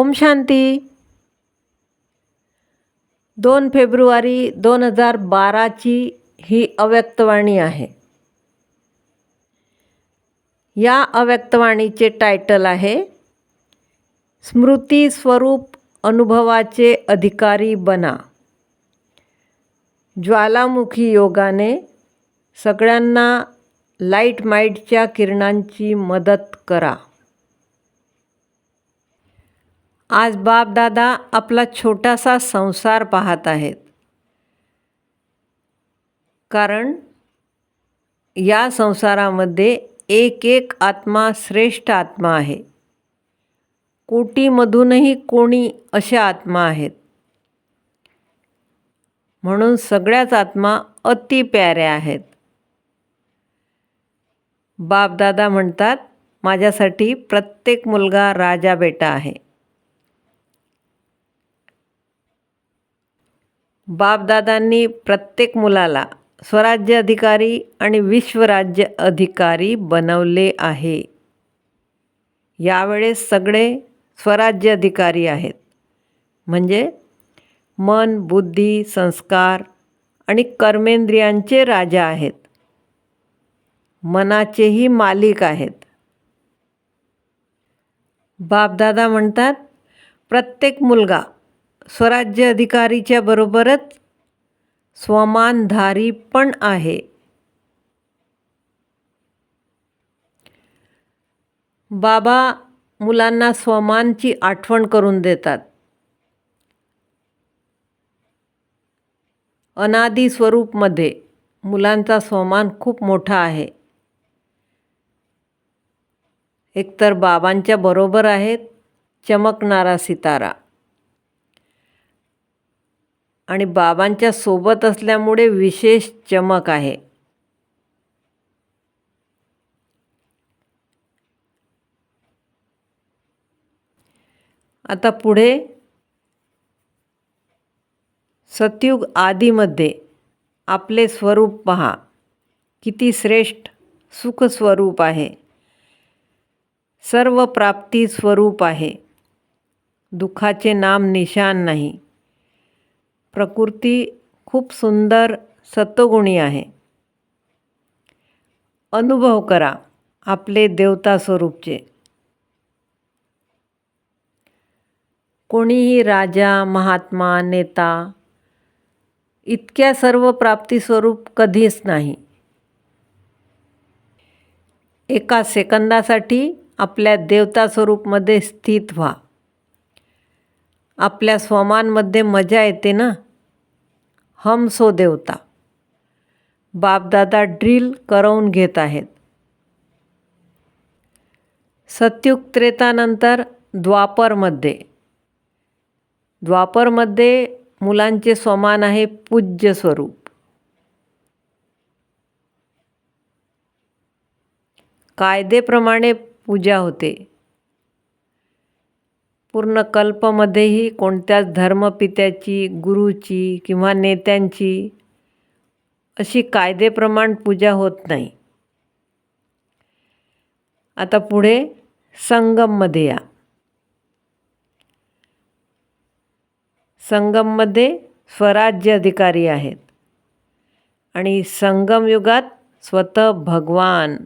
ओम शांती. दोन फेब्रुवारी दोन हजार बाराची ही अव्यक्तवाणी आहे. या अव्यक्तवाणीचे टायटल आहे स्मृती स्वरूप अनुभवाचे अधिकारी बना. ज्वालामुखी योगाने सगळ्यांना लाइट माईटच्या किरणांची मदत करा. आज बापदादा आपला छोटासा संसार पाहत आहेत. कारण या संसारामध्ये एक एक आत्मा श्रेष्ठ आत्मा आहे. कोटीमधूनही कोणी अशा आत्मा आहेत. म्हणून सगळ्याच आत्मा अति प्याऱ्या आहेत. बापदादा म्हणतात माझ्यासाठी प्रत्येक मुलगा राजा बेटा आहे. बापदादांनी प्रत्येक मुलाला स्वराज्य अधिकारी आणि विश्वराज्य अधिकारी बनवले आहे. यावेळेस सगळे स्वराज्य अधिकारी आहेत. म्हणजे मन बुद्धी संस्कार आणि कर्मेंद्रियांचे राजा आहेत. मनाचेही मालिक आहेत. बापदादा म्हणतात प्रत्येक मुलगा स्वराज्य अधिकारीच्या बरोबरच स्वमानधारी पण आहे. बाबा मुलांना स्वमानची आठवण करून देतात. अनादी स्वरूपमध्ये मुलांचा स्वमान खूप मोठा आहे. एकतर बाबांच्या बरोबर आहेत चमकणारा सितारा. आणि बाबांच्या सोबत असल्यामुळे विशेष चमक आहे. आता पुढे सतयुग आदीमध्ये आपले स्वरूप पहा. किती श्रेष्ठ सुखस्वरूप आहे. सर्व प्राप्ती स्वरूप आहे. दुःखाचे नाम निशान नाही. प्रकृती खूप सुंदर सत्वगुणी आहे. अनुभव करा आपले देवता स्वरूपचे. कोणीही राजा महात्मा नेता इतक्या सर्व प्राप्तीस्वरूप कधीच नाही. एका सेकंदासाठी आपल्या देवता स्वरूपमध्ये स्थित व्हा. आपल्या स्वमानमध्ये मजा येते ना? हम सो देवता. बापदादा ड्रिल करवून घेत आहेत. सत्युग त्रेतानंतर द्वापरमध्ये. द्वापरमध्ये मुलांचे स्वमान आहे पूज्य स्वरूप. कायदेप्रमाणे पूजा होते. पूर्ण कल्पमध्येही कोणत्याच धर्मपित्याची गुरुची किंवा नेत्यांची अशी कायदेप्रमाण पूजा होत नाही. आता पुढे संगममध्ये या. संगममध्ये स्वराज्य अधिकारी आहेत. आणि संगमयुगात स्वतः भगवान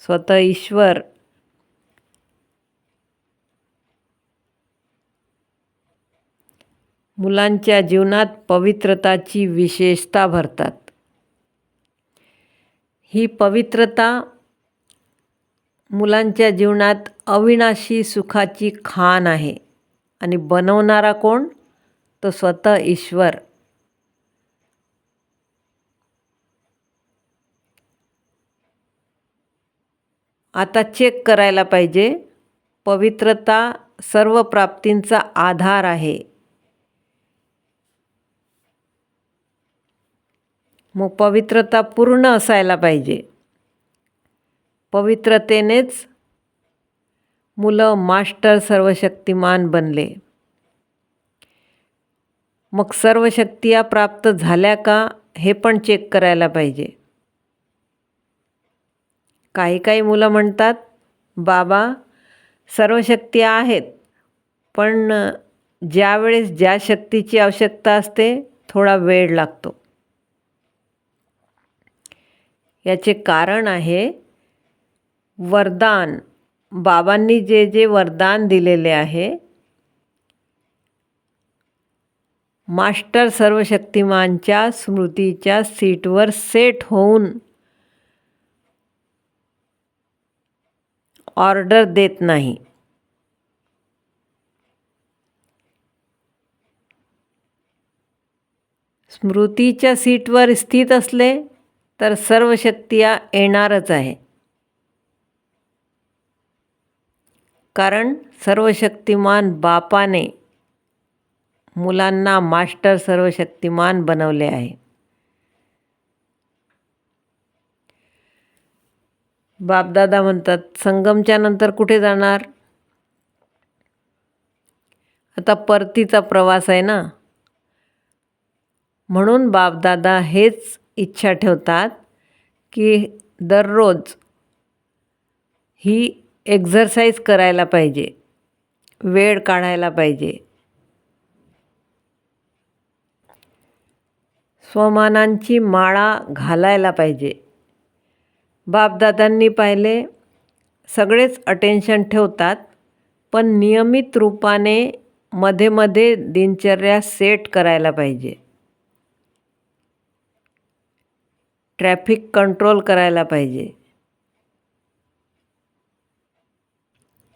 स्वतः ईश्वर मुलांच्या जीवनात पवित्रताची विशेषता भरतात. ही पवित्रता मुलांच्या जीवनात अविनाशी सुखाची खाण आहे. आणि बनवणारा कोण? तो स्वतः ईश्वर. आता चेक करायला पाहिजे. पवित्रता सर्व प्राप्तींचा आधार आहे. मग पवित्रता पूर्ण असायला पाहिजे. पवित्रतेनेच मुलं मास्टर सर्वशक्तिमान बनले. मग सर्व शक्तिया प्राप्त झाल्या का हे पण चेक करायला पाहिजे. काही काही मुलं म्हणतात बाबा सर्व शक्तिया आहेत पण ज्यावेळेस ज्या शक्तीची आवश्यकता असते थोडा वेळ लागतो. याचे कारण आहे वरदान. बाबांनी जे जे वरदान दिलेले आहे मास्टर सर्वशक्तिमानच्या स्मृतीच्या सीटवर सेट होऊन ऑर्डर देत नाही. स्मृतीच्या सीटवर स्थित असले तर सर्व शक्तिया येणारच आहे. कारण सर्वशक्तिमान बापाने मुलांना मास्टर सर्वशक्तिमान बनवले आहे. बापदादा म्हणतात संगमच्या नंतर कुठे जाणार? आता परतीचा प्रवास आहे ना? म्हणून बापदादा हेच इच्छा ठेवतात की दररोज ही एक्झरसाईज करायला पाहिजे. वेळ काढायला पाहिजे. स्वमानांची माळा घालायला पाहिजे. बापदादांनी पाहिले सगळेच अटेन्शन ठेवतात पण नियमित रूपाने मध्ये मध्ये दिनचर्या सेट करायला पाहिजे. ट्रॅफिक कंट्रोल करायला पाहिजे.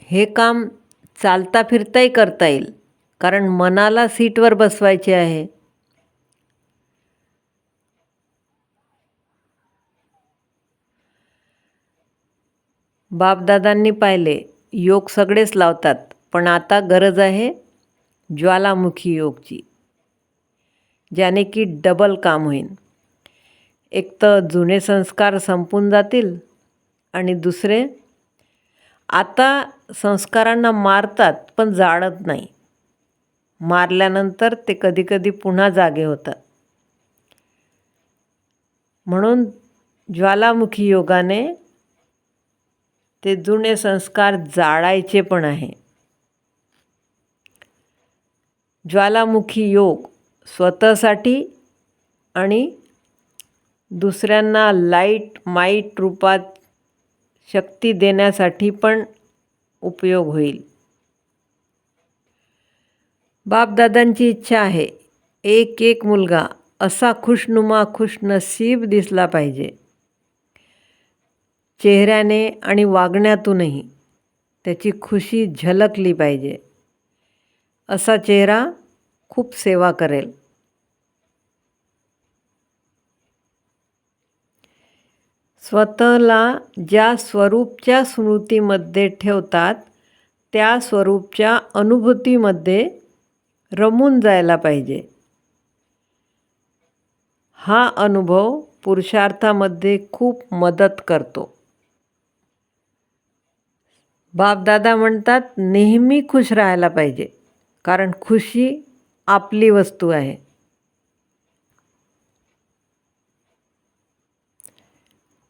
हे काम चालता फिरताही करता येईल कारण मनाला सीटवर बसवायचे आहे. बापदादांनी पाहिले योग सगळेच लावतात पण आता गरज आहे ज्वालामुखी योगची ज्याने की डबल काम होईल एक तर जुने संस्कार संपून जातील आणि दुसरे आता संस्कारांना मारतात पण जाळत नाही. मारल्यानंतर ते कधीकधी पुन्हा जागे होतात. म्हणून ज्वालामुखी योगाने ते जुने संस्कार जाळायचे पण आहे. ज्वालामुखी योग स्वतःसाठी आणि दुसऱ्यांना लाइट माईट रूपात शक्ती देण्यासाठी पण उपयोग होईल. बापदादांची इच्छा आहे एक एक मुलगा असा खुशनुमा खुशनसीब दिसला पाहिजे. चेहऱ्याने आणि वागण्यातूनही त्याची खुशी झलकली पाहिजे. असा चेहरा खूप सेवा करेल. स्वतःला ज्या स्वरूपच्या स्मृतीमध्ये ठेवतात त्या स्वरूपच्या अनुभूतीमध्ये रमून जायला पाहिजे. हा अनुभव पुरुषार्थामध्ये खूप मदत करतो. बापदादा म्हणतात नेहमी खुश राहायला पाहिजे कारण खुशी आपली वस्तू आहे.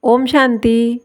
ओम शांती